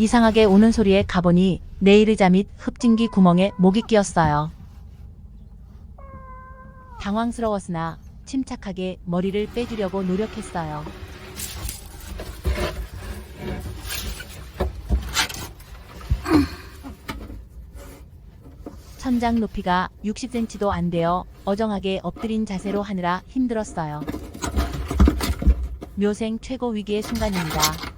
이상하게 우는 소리에 가보니 네일의자 및 흡진기 구멍에 목이 끼었어요. 당황스러웠으나 침착하게 머리를 빼주려고 노력했어요. 천장 높이가 60cm도 안 되어 어정하게 엎드린 자세로 하느라 힘들었어요. 묘생 최고 위기의 순간입니다.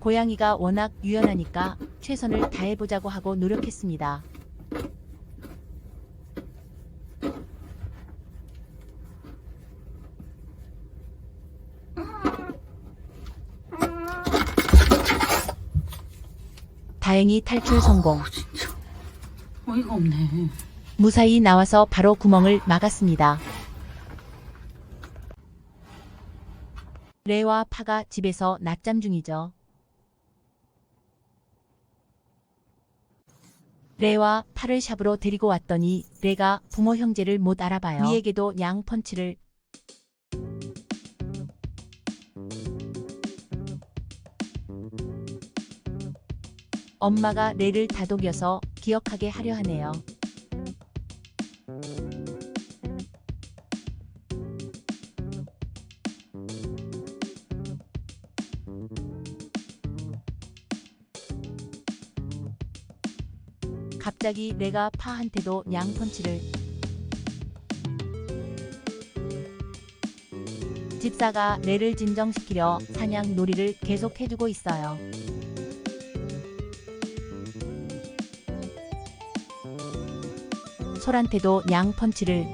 고양이가 워낙 유연하니까 최선을 다해보자고 하고 노력했습니다. 다행히 탈출 성공. 진짜 어이가 없네. 무사히 나와서 바로 구멍을 막았습니다. 레와 파가 집에서 낮잠 중이죠. 레와 파를 샵으로 데리고 왔더니 레가 부모 형제를 못 알아봐요. 미에게도 양 펀치를 엄마가 레를 다독여서 기억하게 하려 하네요. 갑자기 내가 파한테도 양펀치를 집사가 레를 진정시키려 사냥 놀이를 계속해주고 있어요. 솔한테도 양펀치를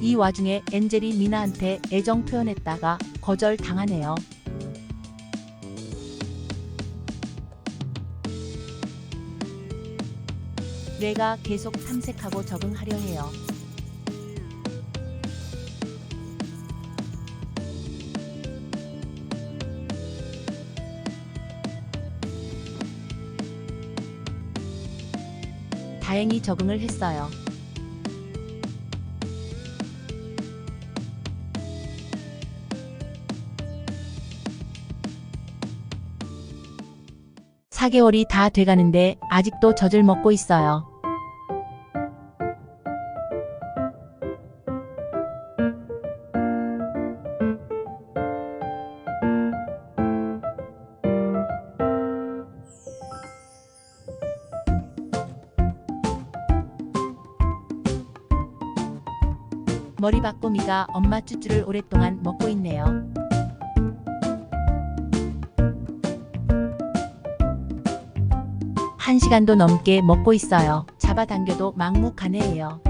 이 와중에 엔젤이 미나한테 애정 표현했다가 거절 당하네요. 뇌가 계속 탐색하고 적응하려 해요. 다행히 적응을 했어요. 사개월이다 돼가는데 아직도 젖을 먹고 있어요. 머리바꾸미가 엄마 쭈쭈를 오랫동안 먹고 있네요. 한 시간도 넘게 먹고 있어요. 잡아당겨도 막무가내예요.